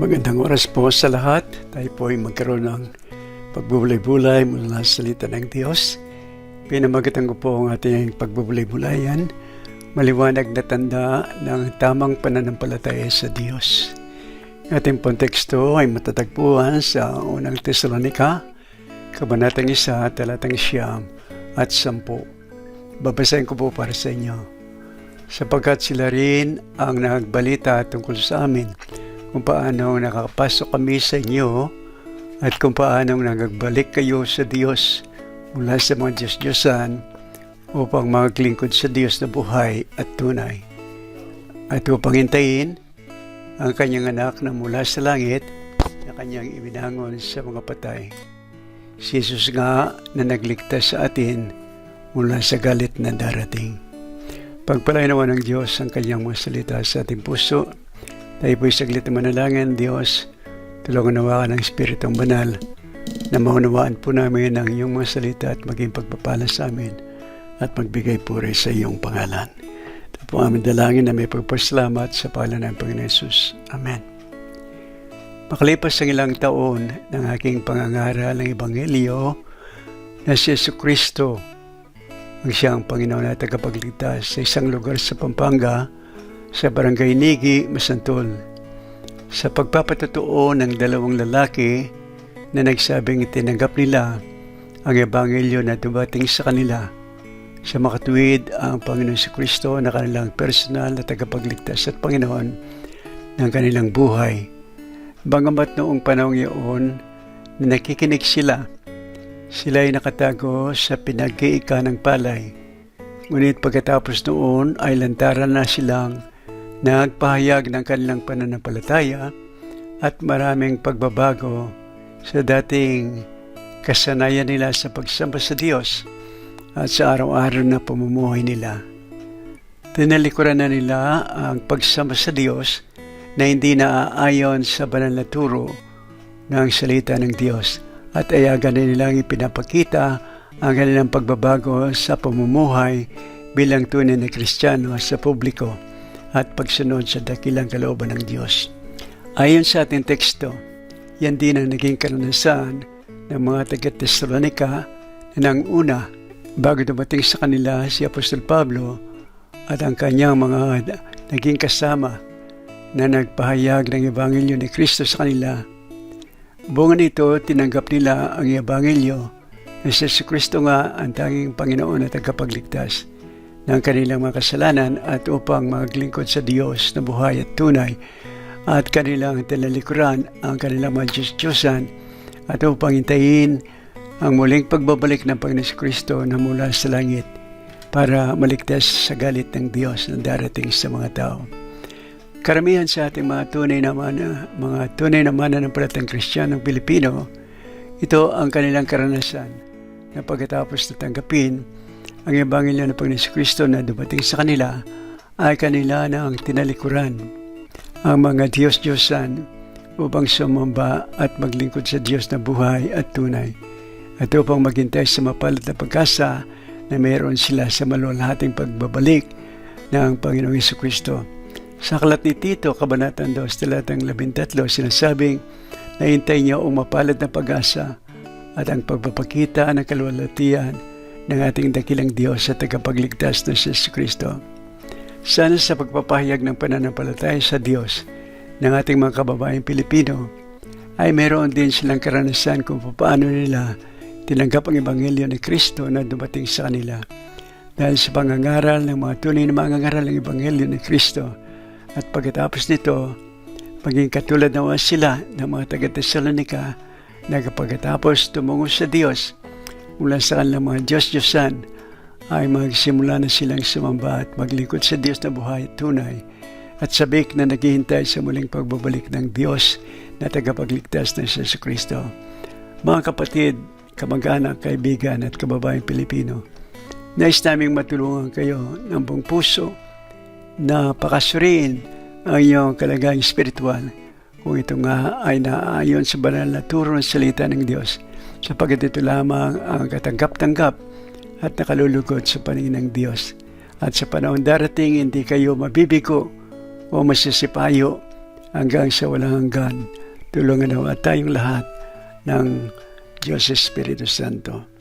Magandang oras po sa lahat. Tayo po ay magkaroon ng pagbubulay-bulay mula sa salita ng Diyos. Pinamagatan ko po ang ating pagbubulay-bulayan, maliwanag na tanda ng tamang pananampalataya sa Diyos. Ating konteksto ay matatagpuan sa unang Tesalonika, Kabanatang 1, Talatang Siyam at Sampu. Babasahin ko po para sa inyo. Sapagkat sila rin ang nagbalita tungkol sa amin kung paano nakakapasok kami sa inyo at kung paano nagagbalik kayo sa Diyos mula sa mga Diyos-Diyosan upang maglingkod sa Diyos na buhay at tunay. At upang hintayin ang kanyang anak na mula sa langit na kanyang ibinangon sa mga patay. Si Jesus nga na nagligtas sa atin mula sa galit na darating. Pagpalay naman ng Diyos ang kanyang mga salita sa ating puso. Tayo po'y saglit na manalangin, Diyos. Tulungan nawa ka ng Espiritong Banal na maunawaan po namin ang iyong mga salita at maging pagpapala sa amin at magbigay puri sa iyong pangalan. Ito po aming dalangin na may pagpasalamat sa pangalan ng Panginoon Yesus. Amen. Makalipas ang ilang taon ng aking pangangaral ng Ebanghelyo na si Yesu Kristo ang siyang Panginoon at tagapagligtas sa isang lugar sa Pampanga sa Barangay Nigi, Masantol. Sa pagpapatotoo ng dalawang lalaki na nagsabing itinanggap nila ang Ebanghelyo na dumating sa kanila sa makatuwid ang Panginoon si Kristo na kanilang personal na tagapagligtas at Panginoon ng kanilang buhay. Bangamat noong panahong iyon na nakikinig sila sila ay nakatago sa pinag-iika ng palay. Ngunit pagkatapos noon ay lantaran na silang nagpahayag ng kanilang pananampalataya at maraming pagbabago sa dating kasanayan nila sa pagsamba sa Diyos at sa araw-araw na pamumuhay nila. Tinalikuran na nila ang pagsamba sa Diyos na hindi naaayon sa banal na turo ng salita ng Diyos at ayagan na nilang ipinapakita ang kanilang pagbabago sa pamumuhay bilang tunay na Kristiyano sa publiko at pagsunod sa dakilang kalooban ng Diyos. Ayon sa ating teksto, yan din ang naging karanasan ng mga taga-Tesalonika na nang una bago dumating sa kanila si Apostol Pablo at ang kanyang mga naging kasama na nagpahayag ng Ebanghelyo ni Kristo sa kanila Bunga nito, tinanggap nila ang Ebanghelyo na si Kristo nga ang tanging Panginoon at tagapagligtas ng kanilang mga kasalanan at upang maglingkod sa Diyos na buhay at tunay at kanilang tinalikuran ang kanilang Diyos-Diyosan at upang hintayin ang muling pagbabalik ng Panginoon Kristo na mula sa langit para maligtas sa galit ng Diyos na darating sa mga tao. Karamihan sa ating mga tunay na mana, mga tunay na mananampalatang Kristiyanong Pilipino, ito ang kanilang karanasan na pagkatapos na tanggapin ang Ebanghelyo ng Panginoon Kristo na dumating sa kanila ay kanila na ang tinalikuran ang mga Diyos-Diyosan upang sumamba at maglingkod sa Diyos na buhay at tunay at upang maghintay sa mapalat na pagkasa na mayroon sila sa malwalhating pagbabalik ng Panginoong Yesu Kristo. Sa aklat ni Tito, Kabanatang 2, talatang 13, sinasabing, Nahintay niya ang mapalad na pag-asa at ang pagpapakita ng kalwalatian ng ating dakilang Diyos sa tagapagligtas na si Kristo. Sana sa pagpapahayag ng pananampalataya sa Diyos ng ating mga kababayang Pilipino, ay meron din silang karanasan kung paano nila tinanggap ang Ebanghelyo ni Kristo na dumating sa kanila. Dahil sa pangangaral ng mga tunay na mangangaral ng Ebanghelyo ni Kristo, at pagkatapos nito, maging katulad naman sila ng mga taga-Thessalonica na pagkatapos tumungo sa Diyos mula sa kanilang mga Diyos-Diyosan ay magsimula na silang sumamba at maglingkod sa Diyos na buhay at tunay at sabik na naghihintay sa muling pagbabalik ng Diyos na tagapagligtas ng Jesus Kristo. Mga kapatid, kamag-anak, kaibigan at kababayang Pilipino, nais naming matulungan kayo ng buong puso na pakasuriin ang iyong kalagayang spiritual kung ito nga ay naayon sa banal na turo ng salita ng Diyos sapagkat ito lamang ang katanggap-tanggap at nakalulugod sa paningin ng Diyos. At sa panahon darating, hindi kayo mabibigo o masisipayo hanggang sa walang hanggan. Tulungan nawa tayong lahat ng Diyos Espiritu Santo.